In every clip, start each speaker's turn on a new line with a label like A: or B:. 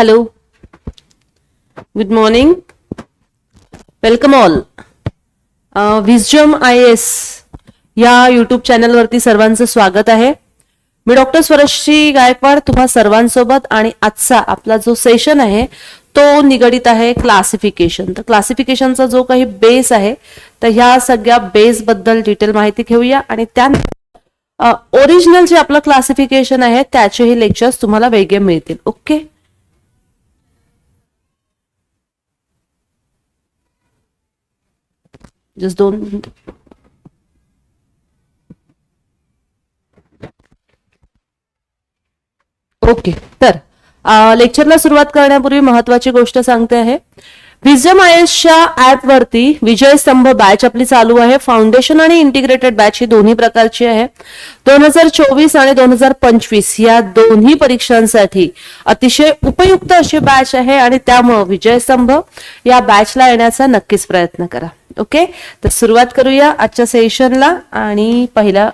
A: Hello good morning welcome all विजम I S या YouTube चॅनलवरती सर्वांचं स्वागत आहे. मी डॉक्टर स्वरश्री गायकवाड तुम्हा सर्वांसोबत आणि आजचा आपला जो सेशन आहे तो निगडित आहे क्लासिफिकेशन तर क्लासिफिकेशनचा जो काही बेस आहे तर ह्या सगळ्या बेस बद्दल डिटेल माहिती घेऊया आणि त्या ओरिजिनल uh, जे आपलं क्लासिफिकेशन आहे त्याचेही लेक्चर्स तुम्हाला वेगळे मिळतील. ओके जस्ट दोन ओके तर लेक्चरला सुरुवात करण्यापूर्वी महत्वाची गोष्ट सांगते आहे. विजम आयएसच्या ऍपवरती विजय स्तंभ बॅच आपली चालू आहे. फाउंडेशन आणि इंटिग्रेटेड बॅच ही दोन्ही प्रकारची आहे. दोन हजार चोवीस आणि दोन हजार पंचवीस या दोन्ही परीक्षांसाठी अतिशय उपयुक्त अशी बॅच आहे आणि त्यामुळं विजय स्तंभ या बॅचला येण्याचा नक्कीच प्रयत्न करा. ओके तर सुरुवात करूया आजच्या सेशनला आणि पहिला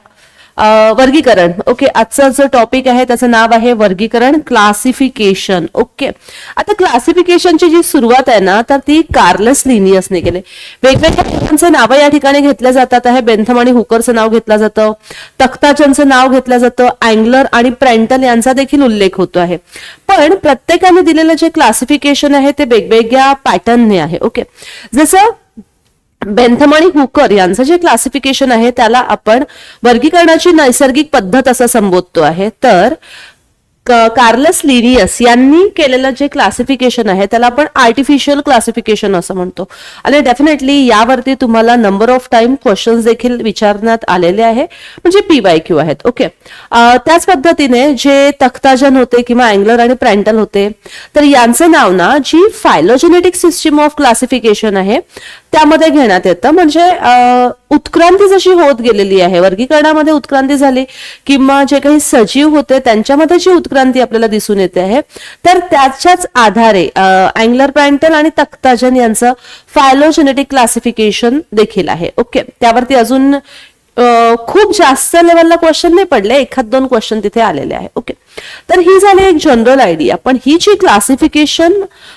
A: वर्गीकरण. ओके आजचा जो टॉपिक आहे त्याचं नाव आहे वर्गीकरण क्लासिफिकेशन ओके आता क्लासिफिकेशनची जी सुरुवात आहे ना तर ती कार्लस लिनियसने केले. वेगवेगळ्या लोकांचं नावं या ठिकाणी घेतल्या जातात आहे. बेंथम आणि हुकरचं नाव घेतलं जातं. तख्ताचंदचं नाव घेतलं जातं. अँग्लर आणि प्रेंटल यांचा देखील उल्लेख होतो आहे. पण प्रत्येकाने दिलेलं जे क्लासिफिकेशन आहे ते वेगवेगळ्या पॅटर्नने आहे. ओके जसं बेंथम आणि हुकर यांचं जे क्लासिफिकेशन आहे त्याला आपण वर्गीकरणाची नैसर्गिक पद्धत असं संबोधतो आहे. तर कार्लस लिनियस यांनी केलेलं जे क्लासिफिकेशन आहे त्याला आपण आर्टिफिशियल क्लासिफिकेशन असं म्हणतो. आणि डेफिनेटली यावरती तुम्हाला नंबर ऑफ टाइम क्वेश्चन्स देखील विचारण्यात आलेले आहे. म्हणजे पीवाय क्यू आहेत. ओके त्याच पद्धतीने जे तख्ताजन होते किंवा अँग्लर आणि प्रँटल होते तर यांचं नाव ना जी फायलोजेनेटिक सिस्टीम ऑफ क्लासिफिकेशन आहे त्यामध्ये घेण्यात येतं. म्हणजे उत्क्रांती जशी होत गेलेली आहे वर्गीकरणामध्ये उत्क्रांती झाली किंवा जे काही सजीव होते त्यांच्यामध्ये जी उत्क्रांती आपल्याला दिसून येते आहे तर त्याच्याच आधारे अँग्लर पॅन्टल आणि तख्ताजन यांचं फायलोजेनेटिक क्लासिफिकेशन देखील आहे. ओके? त्यावरती अजून खूप जास्त लेवलला क्वेश्चन नाही पडले. एखाद दोन क्वेश्चन तिथे आलेले आहे. ओके तर ही झाली एक जनरल आयडिया पण ही जी क्लासिफिकेशन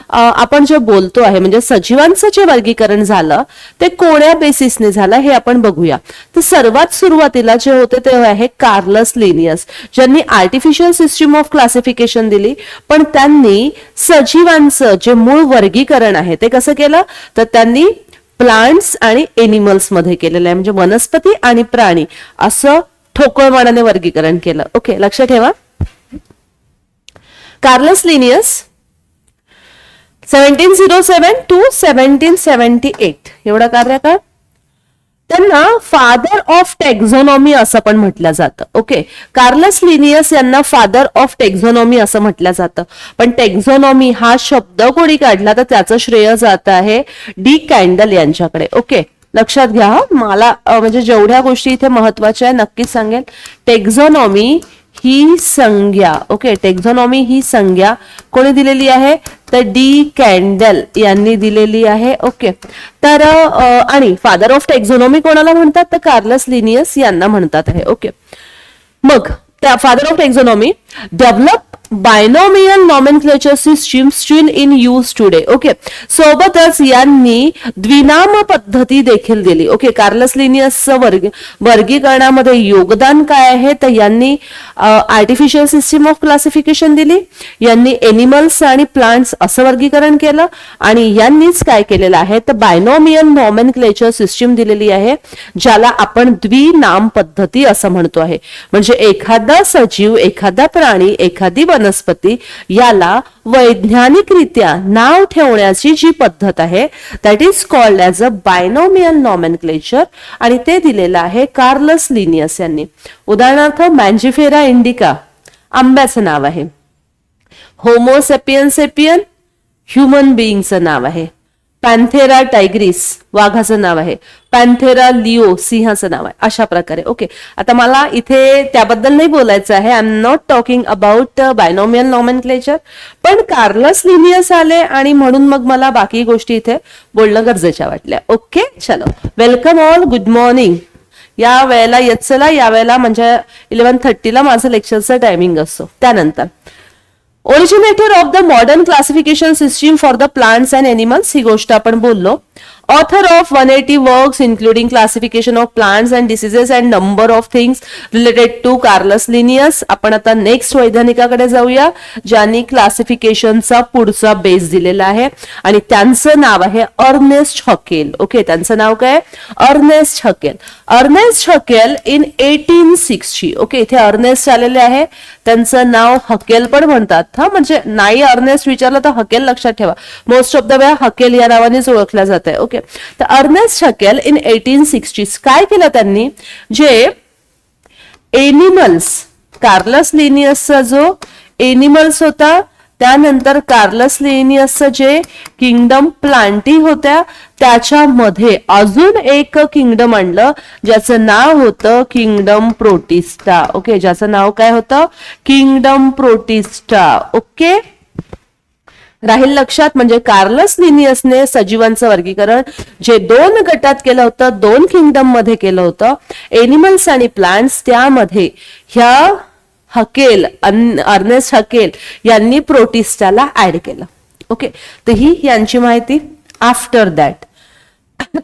A: आपण जे बोलतो आहे म्हणजे सजीवांचं जे वर्गीकरण झालं ते कोण्या बेसिसने झालं हे आपण बघूया. तर सर्वात सुरुवातीला जे होते ते आहे कार्लस लिनियस ज्यांनी आर्टिफिशियल सिस्टीम ऑफ क्लासिफिकेशन दिली. पण त्यांनी सजीवांचं जे मूळ वर्गीकरण आहे ते कसं केलं? तर त्यांनी प्लांट्स आणि एनिमल्समध्ये केलेलं आहे. म्हणजे वनस्पती आणि प्राणी असं ठोकळमानाने वर्गीकरण केलं. ओके लक्ष ठेवा. Carolus Linnaeus seventeen zero seven two seventeen seventy eight एवढा कार्यकाळ त्यांना फादर ऑफ टेक्झॉनॉमी असं पण म्हटलं जातं. ओके कार्लस लिनियस यांना फादर ऑफ टेक्झॉनॉमी असं म्हटलं जातं. पण टेक्झॉनॉमी हा शब्द कोणी काढला तर त्याचं श्रेय जात आहे डी कॅन्डल यांच्याकडे. ओके लक्षात घ्या मला म्हणजे जेवढ्या गोष्टी इथे महत्त्वाच्या आहे नक्कीच सांगेल टेक्झॉनॉमी ही संज्ञा ओके टेक्झॉनॉमी ही संज्ञा कोणी दिलेली आहे? तर डी कॅन्डल यांनी दिलेली आहे ओके तर आणि फादर ऑफ टेक्झॉनॉमी कोणाला म्हणतात? तर कार्लस लिनियस यांना म्हणतात आहे ओके मग त्या father of taxonomy develop binomial nomenclature system still in use today okay सोबतच यांनी द्विनाम पद्धती देखील दिली ओके कार्लस लिनियस वर्ग वर्गीकरणामध्ये योगदान काय आहे? तर यांनी आर्टिफिशियल सिस्टीम ऑफ क्लासिफिकेशन दिली यांनी एनिमल्स आणि प्लांट्स असं वर्गीकरण केलं आणि यांनीच काय केलेलं आहे? तर बायनॉमियल नॉमेनक्लेचर सिस्टीम दिलेली आहे ज्याला आपण द्विनाम पद्धती असं म्हणतो आहे. म्हणजे एखादा सजीव एखादा प्राणी एखादी वनस्पती याला वैज्ञानिकरित्या नाव ठेवण्याची जी पद्धत आहे that is called as a binomial nomenclature आणि ते दिलेलं आहे कार्लस लिनियस यांनी. उदाहरणार्थ मॅन्जिफेरा इंडिका आंब्याचं नाव आहे. होमोसेपियन सेपियन ह्युमन बिईंगचं नाव आहे. पॅन्थेरा टायग्रीस वाघाचं नाव आहे. पॅन्थेरा लिओ सिंहाचं नाव आहे. अशा प्रकारे. ओके आता मला इथे त्याबद्दल नाही बोलायचं आहे. I am not talking about binomial nomenclature पण कार्लस लिनियस आले आणि म्हणून मग मला बाकी गोष्टी इथे बोलणं गरजेच्या वाटल्या. ओके चलो. वेलकम ऑल गुड मॉर्निंग या वेळेला येत चला या वेळेला म्हणजे इलेव्हन थर्टीला माझं लेक्चरचं टायमिंग असतो त्यानंतर. Originator of the modern classification system for the plants and animals ही गोष्ट आपण बोललो author of one eighty works including classification of plants and diseases and number of things related to Carolus Linnaeus आपण आता next वैधानिकाकडे जाऊया ज्यांनी क्लासिफिकेशनचा पुढचा base दिलेला आहे. आणि त्यांचं नाव आहे अर्नेस्ट हकेल. ओके त्यांचं नाव काय Ernst Haeckel. Ernst Haeckel in eighteen sixty okay इथे अर्नेस्ट आलेले आहे. त्यांचं नाव हकेल पण म्हणतात. हा म्हणजे नाही अर्नेस्ट विचारलं तर हकेल लक्षात ठेवा. मोस्ट ऑफ द वेळा हकेल या नावानेच ओळखलं जात आहे ओके तर Ernst Haeckel in eighteen sixties काय केलं त्यांनी? जे एनिमल्स कार्लस लिनियसचा जो एनिमल्स होता त्यानंतर कार्लस लेनियसचं जे किंगडम प्लांटी होत्या त्याच्यामध्ये अजून एक किंगडम आणलं ज्याचं नाव होतं किंगडम प्रोटिस्टा. ओके ज्याचं नाव काय होतं? Kingdom Protista. ओके? राहील लक्षात म्हणजे कार्लस लिनियसने सजीवांचं वर्गीकरण जे दोन गटात केलं होतं दोन किंगडममध्ये केलं होतं एनिमल्स आणि प्लांट्स त्यामध्ये ह्या हकेल अर्नेस्ट हकेल यांनी प्रोटिस्टाला ऍड केलं. ओके? तर ही यांची माहिती आफ्टर दॅट.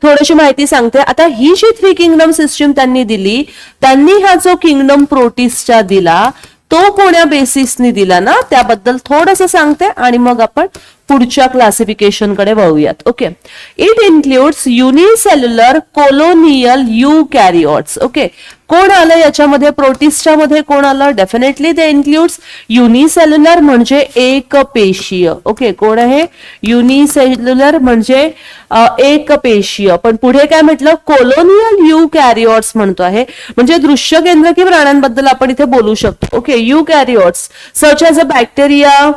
A: थोडीशी माहिती सांगते. आता ही जी थ्री किंगडम सिस्टीम त्यांनी दिली त्यांनी हा जो किंगडम प्रोटिस्टा दिला तो कोण्या बेसिसनी दिला ना त्याबद्दल थोडस सांगते आणि मग आपण पुढच्या क्लासिफिकेशनकडे वळूयात. Okay? It includes unicellular colonial eukaryotes okay? कोण आलं याच्यामध्ये? प्रोटिस्टामध्ये कोण आलं? डेफिनेटली ते इन्क्लुड्स युनिसेल्युलर म्हणजे एक पेशीय ओके कोण आहे? युनिसेल्युलर म्हणजे एक पेशीय पण पुढे काय म्हटलं? कोलोनियल यू कॅरिओट्स म्हणतो आहे. म्हणजे दृश्य केंद्रकी प्राण्यांबद्दल आपण इथे बोलू शकतो. Okay eukaryotes such as a bacteria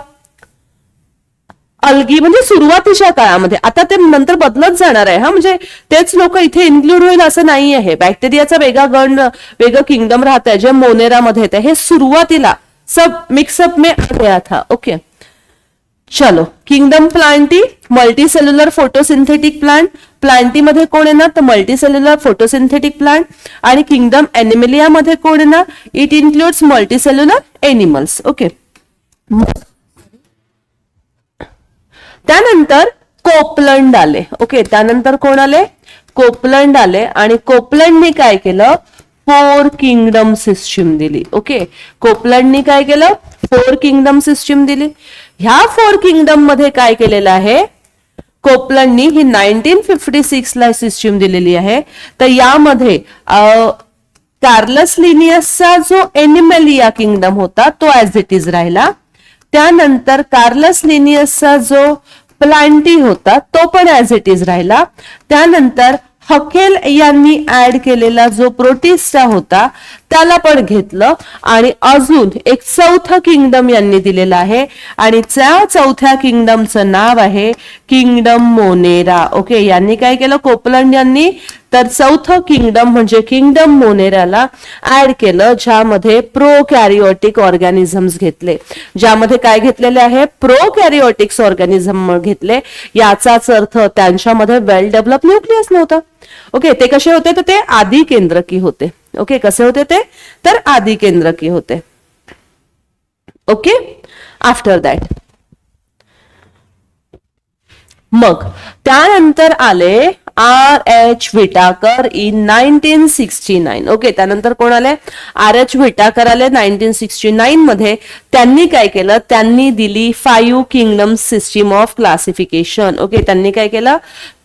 A: algae म्हणजे सुरुवातीच्या काळामध्ये. आता ते नंतर बदलत जाणार आहे हा. म्हणजे तेच लोक इथे इन्क्लूड होईल असं नाही आहे. बॅक्टेरियाचा वेगळा गण वेगळं किंगडम राहत आहे जे मोनेरामध्ये येते हे सुरुवातीला सब मिक्सअप में आ गया था. ओके चलो. Kingdom Plantae multi cellular photosynthetic plant प्लांटीमध्ये कोण येणार तर मल्टीसेल्युलर फोटोसिंथेटिक प्लांट आणि किंगडम एनिमिलिया मध्ये कोण येणार it includes multicellular animals okay त्यानंतर कोपलंड आले. ओके त्यानंतर कोण आले? कोपलंड आले आणि कोपलंडने काय केलं? फोर किंगडम सिस्टीम दिली. ओके कोपलंडनी काय केलं? फोर किंगडम सिस्टीम दिली. ह्या फोर किंगडममध्ये काय केलेलं आहे? कोपलंडनी ही नाईन्टीन फिफ्टी सिक्स ला सिस्टीम दिलेली आहे. तर यामध्ये कार्लस लिनियसचा जो एनिमेलिया किंगडम होता तो ऍज इट इज राहिला. त्यानंतर कार्लस लिनियसचा जो प्लांटी होता तो पण ऍज इट इज राहिला. त्यानंतर हकेल यांनी ऍड केलेला जो प्रोटिस्टा होता त्याला पण घेतलं. आणि अजून एक चौथं किंगडम यांनी दिलेलं आहे. आणि त्या चौथ्या किंगडमचं नाव आहे किंगडम मोनेरा ओके यांनी काय केलं? कोपलंड यांनी तर चौथं किंगडम म्हणजे किंगडम मोनेराला ऍड केलं ज्यामध्ये प्रो कॅरिओटिक ऑर्गॅनिझम्स घेतले. ज्यामध्ये काय घेतलेले आहे? प्रो कॅरिओटिक्स ऑर्गॅनिझम घेतले. याचाच अर्थ त्यांच्यामध्ये वेल डेव्हलप न्यूक्लियस नव्हतं. ओके ते कसे होते? तर ते आधी केंद्रकी होते. ओके कसे होते ते? तर आधी केंद्रकी होते. ओके आफ्टर दॅट मग त्यानंतर आले R H Whittaker in nineteen sixty nine. Okay त्यानंतर कोण आले आर एच विटाकर आले नाईन्टीन सिक्स्टी नाईन मध्ये. त्यांनी काय केलं? त्यांनी दिली five kingdom system of classification. Okay त्यांनी काय केलं?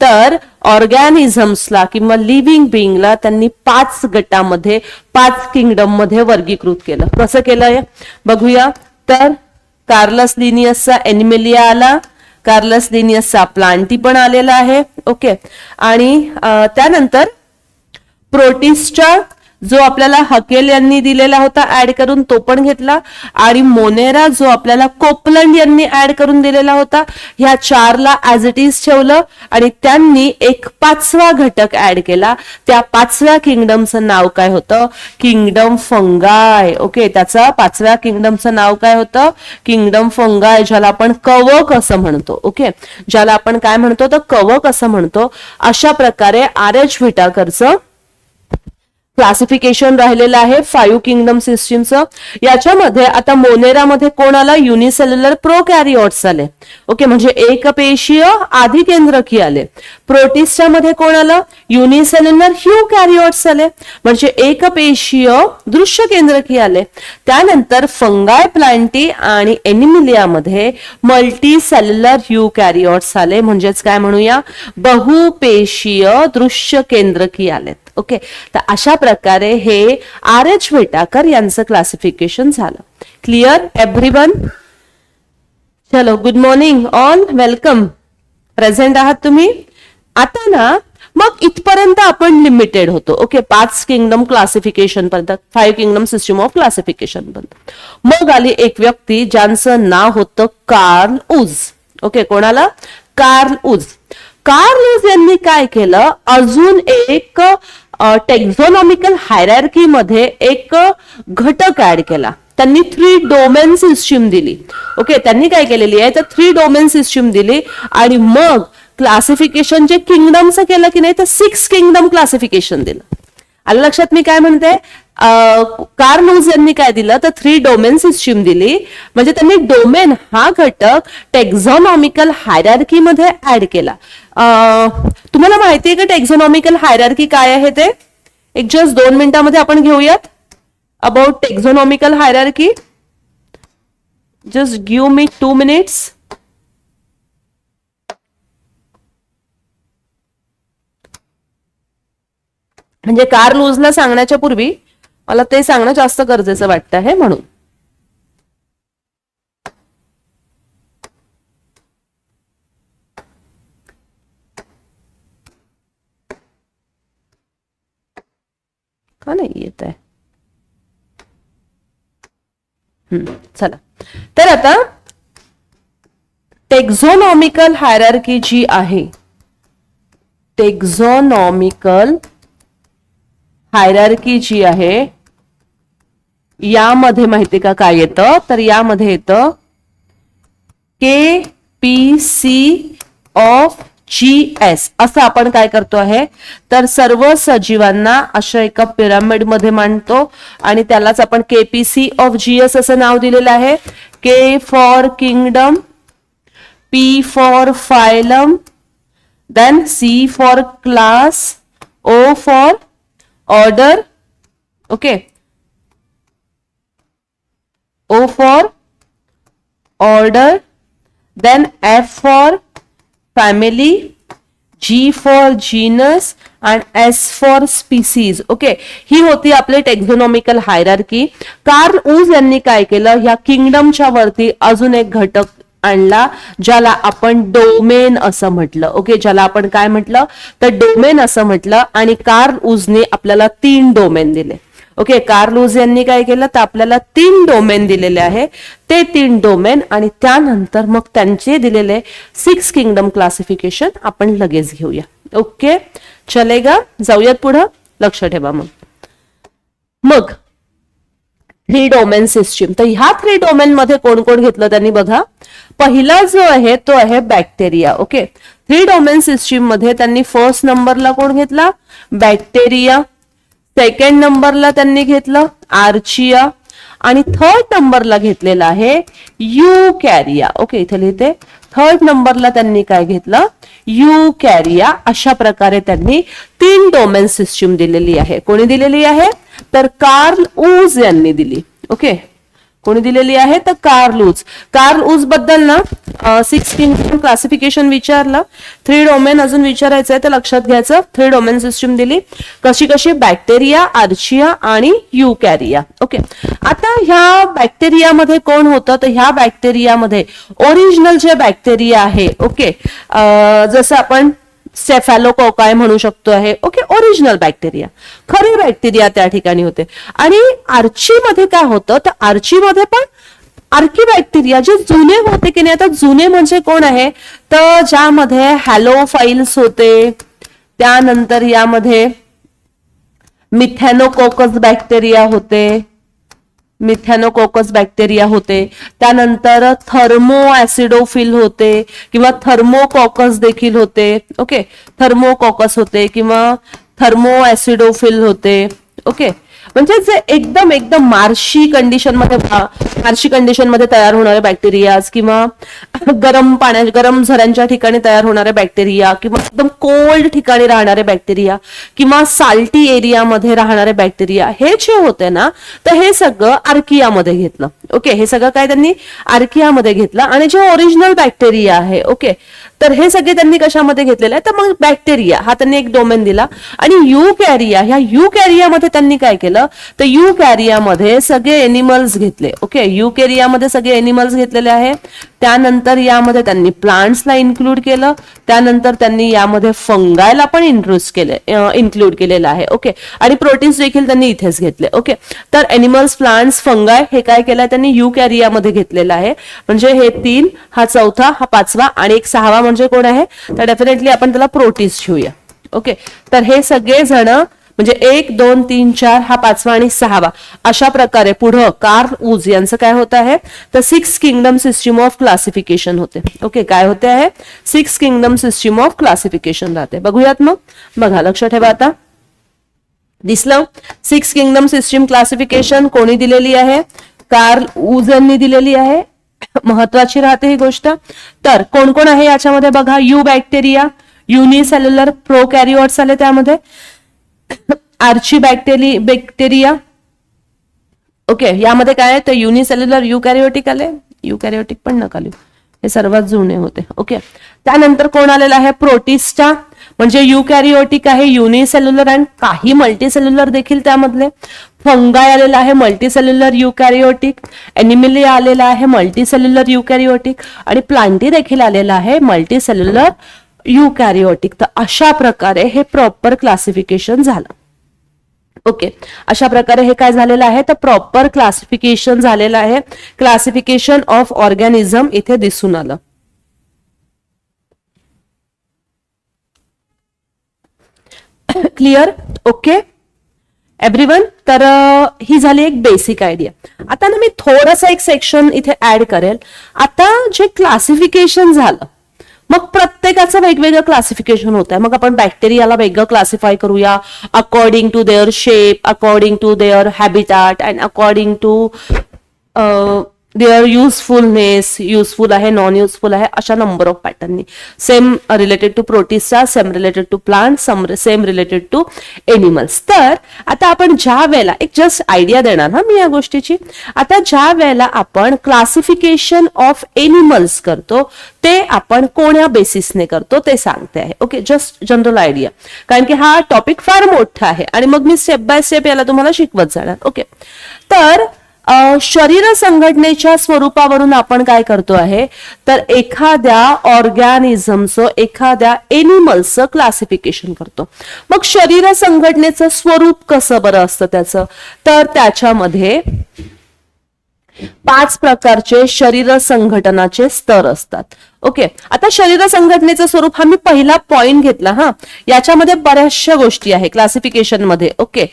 A: तर ऑर्गॅनिझम्सला किंवा लिव्हिंग बिईंगला त्यांनी पाच गटामध्ये पाच किंगडममध्ये वर्गीकृत केलं. कसं केलं बघूया. तर कार्लस लिनियसचा एनिमेलिया आला. कार्लस लिनियसचा प्लांटी पण आलेला आहे. ओके आणि त्यानंतर प्रोटिस्टा जो आपल्याला हकेल यांनी दिलेला होता ऍड करून तो पण घेतला. आणि मोनेरा जो आपल्याला कोपलंड यांनी ऍड करून दिलेला होता ह्या चारला ऍज इट इज ठेवलं आणि त्यांनी एक पाचवा घटक ऍड केला. त्या पाचव्या किंगडमचं नाव काय होतं? किंगडम फंगाय. ओके त्याचं पाचव्या किंगडमचं नाव काय होतं? किंगडम फंगाय ज्याला आपण कवक असं म्हणतो. ओके ज्याला आपण काय म्हणतो? तर कवक असं म्हणतो. अशा प्रकारे आर एच विटाकरचं क्लासिफिकेशन राहिलेलं आहे फाईव्ह किंगडम सिस्टीमचं. याच्यामध्ये आता मोनेरामध्ये कोण आलं युनिसेल्युलर प्रोकॅरिओट्स आले? ओके म्हणजे एकपेशीय आधी केंद्रकी आले. प्रोटिस्टामध्ये कोण आलं युनिसेल्युलर ह्यू कॅरिओट्स आले. म्हणजे एकपेशीय दृश्य केंद्रकी आले. त्यानंतर फंगाय प्लांटी आणि एनिमिलियामध्ये मल्टी सेल्युलर ह्यू कॅरिओट्स आले. म्हणजेच काय म्हणूया? बहुपेशीय दृश्य केंद्रकी आलेत. ओके तर अशा प्रकारे हे आर एच वेटाकर यांचं क्लासिफिकेशन झालं. क्लिअर एव्हरीवन चलो good morning all welcome present आहात तुम्ही? आता ना मग इथपर्यंत आपण लिमिटेड होतो. ओके पाच किंगडम क्लासिफिकेशन पर्यंत five kingdom system of classification पर्यंत. मग आली एक व्यक्ती ज्यांचं नाव होतं कार्ल उज ओके कोणाला? कार्ल उज कार्ल उज यांनी काय केलं? अजून एक टेक्झॉनॉमिकल हायरार्कीमध्ये एक घटक ऍड केला. त्यांनी थ्री डोमेन सिस्टीम दिली. ओके त्यांनी काय केलेली आहे? तर थ्री डोमेन सिस्टीम दिली आणि मग क्लासिफिकेशन जे किंगडमचं केलं की नाही तर सिक्स किंगडम क्लासिफिकेशन दिलं. आलं लक्षात मी काय म्हणते? कार न्यूज यांनी काय दिलं? तर थ्री डोमेन सिस्टीम दिली. म्हणजे त्यांनी डोमेन हा घटक टेक्झॉनॉमिकल हायरार्की मध्ये ऍड केला. तुम्हाला माहिती आहे का टेक्झॉनॉमिकल हायरार्की काय आहे ते? एक जस्ट दोन मिनिटांमध्ये आपण घेऊयात. About taxonomical hierarchy just give me two minutes म्हणजे कार लूजला सांगण्याच्या पूर्वी मला ते सांगणं जास्त गरजेचं वाटतं आहे म्हणून. का नाही येत आहे? चला. तर आता टेक्झोनॉमिकल हायरार्की जी आहे टेक्झोनॉमिकल हायरार्की जी आहे यामध्ये माहिती का काय येतं? तर यामध्ये येतं K P C of G S असं आपण काय करतो आहे? तर सर्व सजीवांना अशा एका पिरामिडमध्ये मांडतो आणि त्यालाच आपण केपीसी ऑफ जी एस असं नाव दिलेलं आहे. K for kingdom P for phylum then C for class O for order, okay. O for order, then F for family, G for genus and S for species. Okay ही होती आपली टेक्झोनॉमिकल hierarchy Carl उज यांनी काय केलं ह्या किंगडमच्या वरती अजून एक घटक आणला ज्याला आपण डोमेन असं म्हटलं. ओके ज्याला आपण काय म्हटलं? तर डोमेन असं म्हटलं आणि कार्ल उजने आपल्याला तीन डोमेन दिले. ओके कार्ल उज यांनी काय केलं? तर आपल्याला तीन डोमेन दिलेले आहे. ते तीन डोमेन आणि त्यानंतर मग त्यांचे दिलेले सिक्स किंगडम क्लासिफिकेशन आपण लगेच घेऊया. ओके चलेगा जाऊयात पुढं. लक्ष ठेवा मग. मग थ्री डोमेन सिस्टीम तर ह्या थ्री डोमेन मध्ये कोण कोण घेतलं त्यांनी बघा? पहिला जो आहे तो आहे बॅक्टेरिया ओके थ्री डोमेन सिस्टीममध्ये त्यांनी फर्स्ट नंबरला कोण घेतला? बॅक्टेरिया सेकंड नंबरला त्यांनी घेतलं आर्चिया आणि थर्ड नंबरला घेतलेला आहे यू कॅरिया ओके इथे लिहिते. थर्ड नंबरला त्यांनी काय घेतलं? यू कॅरिया अशा प्रकारे त्यांनी तीन डोमेन सिस्टीम दिलेली आहे. कोणी दिलेली आहे? तर कार्ल ऊज यांनी दिली ओके कोणी दिलेली आहे? तर कार्ल ऊज कार्ल ऊजबद्दल ना सिक्स किंगडम क्लासिफिकेशन विचारलं. थ्री डोमेन अजून विचारायचं आहे तर लक्षात घ्यायचं. थ्री डोमेन सिस्टीम दिली. कशी कशी? बॅक्टेरिया आर्शिया आणि युकॅरिया ओके आता ह्या बॅक्टेरियामध्ये कोण होतं? तर ह्या बॅक्टेरियामध्ये ओरिजिनल जे बॅक्टेरिया आहे ओके जसं आपण सेफॅलोकोकाय म्हणू शकतो आहे. ओके ओरिजिनल बॅक्टेरिया खरे बॅक्टेरिया त्या ठिकाणी होते. आणि आर्चीमध्ये काय होतं तर आर्चीमध्ये पण आर्की बॅक्टेरिया जे जुने होते की नाही आता जुने म्हणजे कोण आहे? तर ज्यामध्ये हॅलोफाईल्स होते त्यानंतर यामध्ये मिथॅनोकोकस बॅक्टेरिया होते मिथॅनोकोकस बॅक्टेरिया होते. त्यानंतर थर्मो ऍसिडोफिल होते किंवा थर्मोकॉकस देखील होते. ओके थर्मोकॉकस होते किंवा थर्मो ऍसिडोफिल होते. ओके म्हणजे जे एकदम एकदम मार्शी कंडिशनमध्ये मार्शी कंडिशनमध्ये तयार होणारे बॅक्टेरियाज किंवा गरम पाण्या गरम झऱ्यांच्या ठिकाणी तयार होणारे बॅक्टेरिया किंवा एकदम कोल्ड ठिकाणी राहणारे बॅक्टेरिया किंवा साल्टी एरियामध्ये राहणारे बॅक्टेरिया हे जे होते ना तर हे सगळं आर्कियामध्ये घेतलं. ओके हे सगळं काय त्यांनी आर्कियामध्ये घेतलं. आणि जे ओरिजिनल बॅक्टेरिया आहे ओके तर हे सगळे त्यांनी कशामध्ये घेतलेलं आहे? तर मग बॅक्टेरिया हा त्यांनी एक डोमेन दिला. आणि यू कॅरिया ह्या यू कॅरियामध्ये त्यांनी काय केलं? तर यू कॅरियामध्ये सगळे एनिमल्स घेतले. ओके यू कॅरियामध्ये सगळे एनिमल्स घेतलेले आहे. त्यानंतर यामध्ये त्यांनी प्लांट्सला इन्क्लूड केलं. त्यानंतर त्यांनी यामध्ये फंगायला पण इंट्रूज केले इन्क्लूड केलेलं आहे. ओके आणि प्रोटीन्स देखील त्यांनी इथेच घेतले. ओके तर एनिमल्स प्लांट्स फंगाय हे काय केलंय? त्यांनी यू कॅरियामध्ये घेतलेलं आहे. म्हणजे हे तीन हा चौथा हा पाचवा आणि एक सहावा म्हणजे कोण आहे? तर डेफिनेटली आपण त्याला प्रोटीन्स घेऊया ओके तर हे सगळे जण म्हणजे एक दोन तीन चार हा पाचवा आणि सहावा. अशा प्रकारे पुढं कार उज यांचं काय होत आहे? तर six kingdom system of classification होते. ओके काय होते आहे? Six kingdom system of classification राहते. बघूयात मग. बघा लक्ष ठेवा आता. दिसलं? सिक्स किंगडम सिस्टीम क्लासिफिकेशन कोणी दिलेली आहे? कार्ल उज यांनी दिलेली आहे. महत्वाची राहते ही गोष्ट. तर कोण कोण आहे याच्यामध्ये? बघा यू बॅक्टेरिया युनिसेल्युलर प्रोकॅरिओट्स आले त्यामध्ये. आर्ची बॅक्टेरी बॅक्टेरिया ओके यामध्ये काय आहे? तर युनिसेल्युलर युकॅरिओटिक आले युकॅरिओटिक पण नका लिहू. हे सर्वात जुने होते. ओके. त्यानंतर कोण आलेलं आहे? प्रोटिस्टा. म्हणजे युकॅरिओटिक आहे युनिसेल्युलर अँड काही मल्टीसेल्युलर देखील त्यामधले. फंगाय आलेला आहे मल्टीसेल्युलर युकॅरिओटिक एनिमिलिया आलेला आहे मल्टीसेल्युलर युकॅरिओटिक आणि प्लांटी देखील आलेला आहे मल्टीसेल्युलर युकॅरिओटिक तर अशा प्रकारे हे प्रॉपर क्लासिफिकेशन झालं. ओके अशा प्रकारे हे काय झालेलं आहे? तर प्रॉपर क्लासिफिकेशन झालेलं आहे. क्लासिफिकेशन ऑफ ऑर्गॅनिझम इथे दिसून आलं. क्लिअर ओके एव्हरीवन तर ही झाली एक बेसिक आयडिया आता ना मी थोडंसं एक सेक्शन इथे ऍड करेल. आता जे क्लासिफिकेशन झालं मग प्रत्येकाचं वेगवेगळं क्लासिफिकेशन होत आहे मग आपण बॅक्टेरियाला वेगळं क्लासिफाय करूया. According to their shape according to their habitat and according to their usefulness useful आहे नॉन युजफुल आहे अशा number of पॅटर्ननी same related to Protista same related to plant same related to animals तर आता आपण ज्या वेळेला एक जस्ट आयडिया देणार ना मी या गोष्टीची. आता ज्या वेळेला आपण क्लासिफिकेशन ऑफ एनिमल्स करतो ते आपण कोण्या बेसिसने करतो ते सांगते आहे. ओके जस्ट जनरल आयडिया कारण की हा टॉपिक फार मोठा आहे. आणि मग मी स्टेप बाय स्टेप याला तुम्हाला शिकवत जाणार. ओके तर शरीर संघटनेच्या स्वरूपावरून आपण काय करतो आहे? तर एखाद्या ऑर्गॅनिझमचं एखाद्या एनिमल्सचं क्लासिफिकेशन करतो. मग शरीर संघटनेचं स्वरूप कसं बरं असतं त्याचं? तर त्याच्यामध्ये पाच प्रकारचे शरीर संघटनाचे स्तर असतात. ओके? आता शरीर संघटनेचं स्वरूप हा मी पहिला पॉइंट घेतला हा. याच्यामध्ये बऱ्याचशा गोष्टी आहे क्लासिफिकेशनमध्ये. ओके?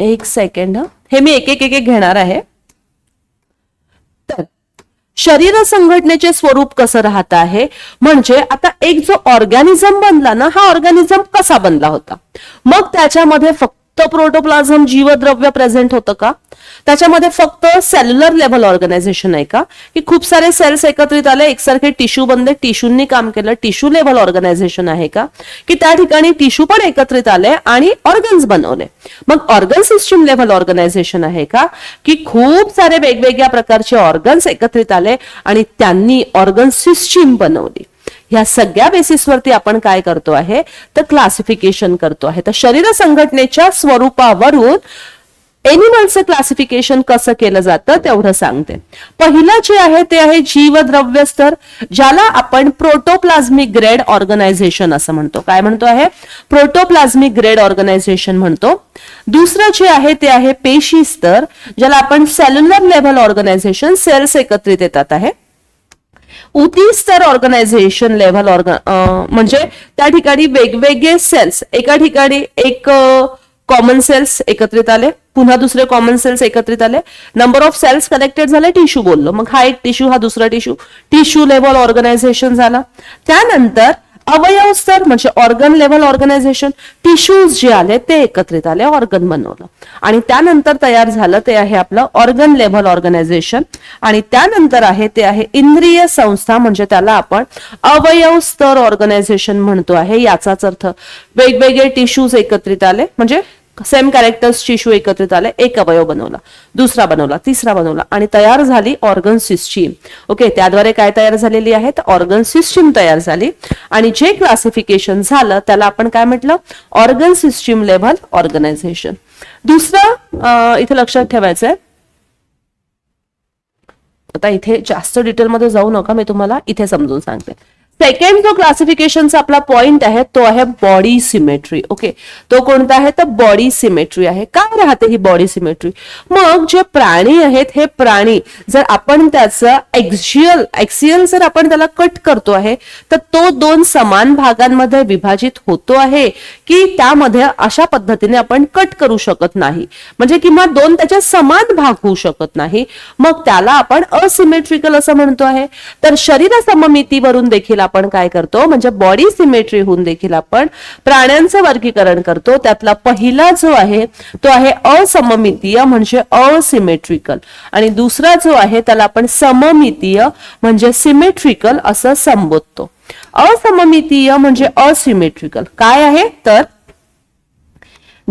A: एक सेकंड हे. मी एक एक एक घेणार आहे. तर शरीर संघटनेचे स्वरूप कसं राहत आहे? म्हणजे आता एक जो ऑर्गॅनिझम बनला ना हा ऑर्गॅनिझम कसा बनला होता? मग त्याच्यामध्ये फक्त प्रोटोप्लाझम जीवद्रव्य प्रेझेंट होतं का? त्याच्यामध्ये फक्त सेल्युलर लेव्हल ऑर्गनायझेशन आहे का? की खूप सारे सेल्स एकत्रित आले एकसारखे टिश्यू बनले टिश्यूंनी काम केलं टिश्यू लेव्हल ऑर्गनायझेशन आहे का? की त्या ठिकाणी टिश्यू पण एकत्रित आले आणि ऑर्गन्स बनवले. मग ऑर्गन सिस्टीम लेव्हल ऑर्गनायझेशन आहे का? की खूप सारे वेगवेगळ्या प्रकारचे ऑर्गन्स एकत्रित आले आणि त्यांनी ऑर्गन सिस्टीम बनवली. ह्या सगळ्या बेसिसवरती आपण काय करतो आहे? तर क्लासिफिकेशन करतो आहे. तर शरीर संघटनेच्या स्वरूपावरून एनिमलचं क्लासिफिकेशन कसं केलं जातं तेवढं सांगते. पहिलं जे आहे ते आहे जीवद्रव्य स्तर ज्याला आपण प्रोटोप्लाझमिक ग्रेड ऑर्गनायझेशन असं म्हणतो. काय म्हणतो आहे? प्रोटोप्लाझमिक ग्रेड ऑर्गनायझेशन म्हणतो. दुसरं जे आहे ते आहे पेशी स्तर ज्याला आपण सेल्युलर लेव्हल ऑर्गनायझेशन सेल्स एकत्रित येतात आहे. उती स्तर ऑर्गनायझेशन लेव्हल ऑर्गन म्हणजे त्या ठिकाणी वेगवेगळे सेल्स एका ठिकाणी एक कॉमन सेल्स एकत्रित आले. पुन्हा दुसरे कॉमन सेल्स एकत्रित आले. नंबर ऑफ सेल्स कनेक्टेड झाले टिश्यू बोललो. मग हा एक टिश्यू हा दुसरा टिश्यू टिश्यू लेव्हल ऑर्गनायझेशन झाला. त्यानंतर अवयव स्तर म्हणजे ऑर्गन लेव्हल ऑर्गनायझेशन टिश्यूज जे आले ते एकत्रित आले ऑर्गन बनवलं. आणि त्यानंतर तयार झालं ते आहे आपलं ऑर्गन लेव्हल ऑर्गनायझेशन आणि त्यानंतर आहे ते आहे इंद्रिय संस्था म्हणजे त्याला आपण अवयव स्तर ऑर्गनायझेशन म्हणतो आहे. याचाच अर्थ वेगवेगळे टिश्यूज एकत्रित आले म्हणजे सेम कॅरेक्टर्स टिश्यू एकत्रित आले एक अवयव बनवला. दुसरा बनवला. तिसरा बनवला. आणि तयार झाली ऑर्गन सिस्टीम ओके त्याद्वारे काय तयार झालेली आहे? तर ऑर्गन सिस्टीम तयार झाली. आणि जे क्लासिफिकेशन झालं त्याला आपण काय म्हटलं? ऑर्गन सिस्टीम लेव्हल ऑर्गनायझेशन दुसरं इथे लक्षात ठेवायचं आहे आता इथे जास्त डिटेलमध्ये जाऊ नका मी तुम्हाला इथे समजून सांगते. सेकंड जो क्लासिफिकेशनचा आपला पॉइंट आहे तो आहे बॉडी सिमेट्री ओके तो कोणता आहे? तर बॉडी सिमेट्री आहे. काय राहते ही बॉडी सिमेट्री मग जे प्राणी आहेत हे प्राणी जर आपण त्याचं एक्झियल एक्सियल जर आपण त्याला कट करतो आहे तर तो दोन समान भागांमध्ये विभाजित होतो आहे की त्यामध्ये अशा पद्धतीने आपण कट करू शकत नाही. म्हणजे किंवा दोन त्याच्या समान भाग होऊ शकत नाही. मग त्याला आपण असिमेट्रिकल असं म्हणतो आहे. तर शरीर सममितीवरून देखील आपण काय करतो म्हणजे बॉडी सिमेट्री होऊन देखील आपण प्राण्यांचं वर्गीकरण करतो. त्यातला पहिला जो आहे तो आहे असममितीय म्हणजे असिमेट्रिकल आणि दुसरा जो आहे त्याला आपण सममितीय म्हणजे सिमेट्रिकल असं संबोधतो. असममितीय म्हणजे असिमेट्रिकल काय आहे? तर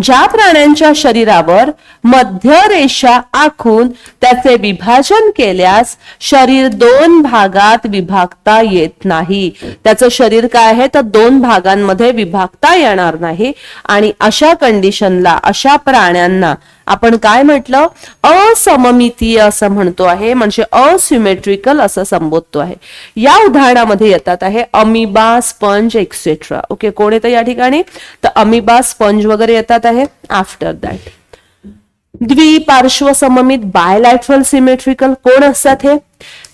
A: ज्या प्राण्यांच्या शरीरावर मध्य रेषा आखून त्याचे विभाजन केल्यास शरीर दोन भागात विभागता येत नाही. त्याचं शरीर काय आहे? तर दोन भागांमध्ये विभागता येणार नाही. आणि अशा कंडिशनला अशा प्राण्यांना आपण काय म्हटलं? असममितीय असं म्हणतो आहे म्हणजे असिमेट्रिकल असं संबोधतो आहे. या उदाहरणामध्ये येतात आहे अमिबा स्पंज एक्सेट्रा ओके कोण येतं या ठिकाणी? तर अमिबा स्पंज वगैरे येतात आहे आफ्टर दॅट द्विपार्श्व सममित बायलॅटरल सिमेट्रिकल कोण असतात हे?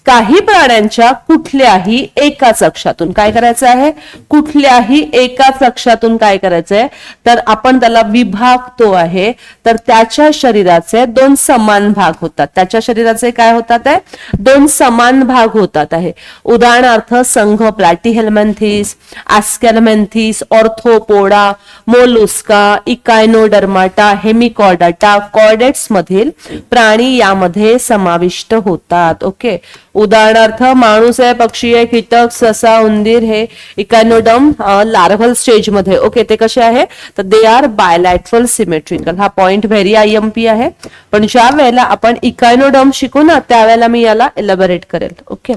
A: काही प्राण्यांच्या कुठल्याही एकाच अक्षातून काय करायचं आहे? कुठल्याही एकाच अक्षातून काय करायचं आहे तर आपण त्याला विभागतो आहे. तर त्याच्या शरीराचे दोन समान भाग होतात. त्याच्या शरीराचे काय होतात आहे? दोन समान भाग होतात आहे. उदाहरणार्थ संघ Platyhelminthes Aschelminthes Arthropoda Mollusca Echinodermata Hemichordata chordates मधील प्राणी यामध्ये समाविष्ट होतात. ओके? उदाहरणार्थ माणूस आहे पक्षी आहे कीटक ससा उंदीर हे इकॅनोडम लार्व्हल स्टेजमध्ये. ओके ते कसे आहे? तर दे आर बायलॅट्रल सिमेट्रिकल हा point very I M P आहे. पण ज्या वेळेला आपण इकॅनोडम शिकू ना त्यावेळेला मी याला एलॅबरेट करेल. ओके?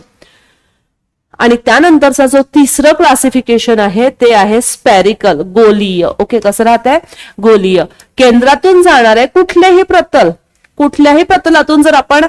A: आणि त्यानंतरचा जो तिसरं क्लासिफिकेशन आहे ते आहे स्पॅरिकल गोलीय. ओके कसं राहत आहे गोलीय. केंद्रातून जाणारे कुठलेही प्रतल कुठल्याही प्रतलातून जर आपण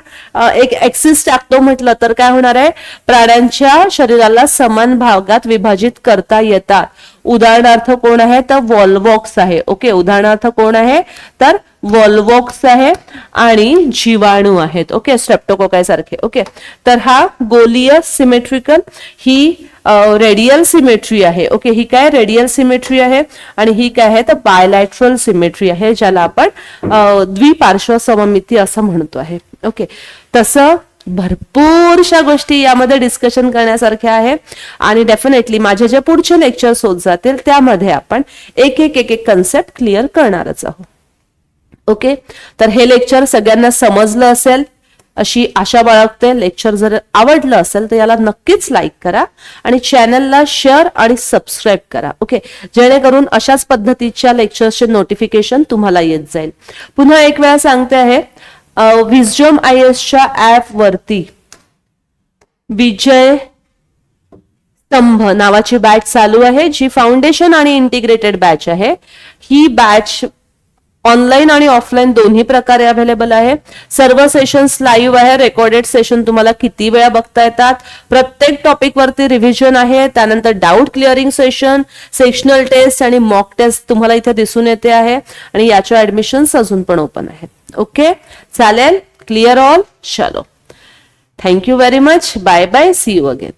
A: एक एक्सिस टाकतो म्हटलं तर काय होणार आहे? प्राण्यांच्या शरीराला समान भागात विभाजित करता येतात. उदाहरणार्थ कोण आहे? तर वॉलवॉक्स आहे. ओके उदाहरणार्थ कोण आहे? तर वॉल्वॉक्स आहे आणि जीवाणू आहेत. ओके स्ट्रेप्टोकोकाय सारखे ओके तर हा गोलीय सिमेट्रिकल ही रेडियल सिमेट्री आहे. ओके ही काय रेडियल सिमेट्री आहे आणि ही काय आहे? तर बायलॅट्रल सिमेट्री आहे ज्याला आपण द्विपार्श्व सममिती असं म्हणतो आहे. ओके तसं भरपूरशा गोष्टी यामध्ये डिस्कशन करण्यासारख्या आहे आणि डेफिनेटली माझे जे पुढचे लेक्चर्स होत जातील त्यामध्ये आपण एक एक एक एक कन्सेप्ट क्लिअर करणारच आहोत. ओके तर हे लेक्चर सगळ्यांना समजलं असेल अशी आशा बाळगते. लेक्चर जर आवडलं असेल तर याला नक्कीच लाईक करा आणि चॅनलला शेअर आणि सबस्क्राईब करा. ओके जेणेकरून अशाच पद्धतीच्या लेक्चर्सचे नोटिफिकेशन तुम्हाला येत जाईल. पुन्हा एक वेळा सांगते आहे विजम आय एसच्या ऍप वरती विजय स्तंभ नावाची बॅच चालू आहे जी फाउंडेशन आणि इंटिग्रेटेड बॅच आहे. ही बॅच ऑनलाईन आणि ऑफलाईन दोन्ही प्रकारे अवेलेबल आहे. सर्व सेशन्स लाईव्ह आहे. रेकॉर्डेड सेशन तुम्हाला किती वेळा बघता येतात? प्रत्येक टॉपिक वरती रिव्हिजन आहे. त्यानंतर doubt clearing session sectional test आणि मॉक टेस्ट तुम्हाला इथे दिसून येते आहे. आणि याच्या ऍडमिशन्स अजून पण ओपन आहेत. ओके चालेल? क्लिअर ऑल चलो. Thank you very much bye bye see you again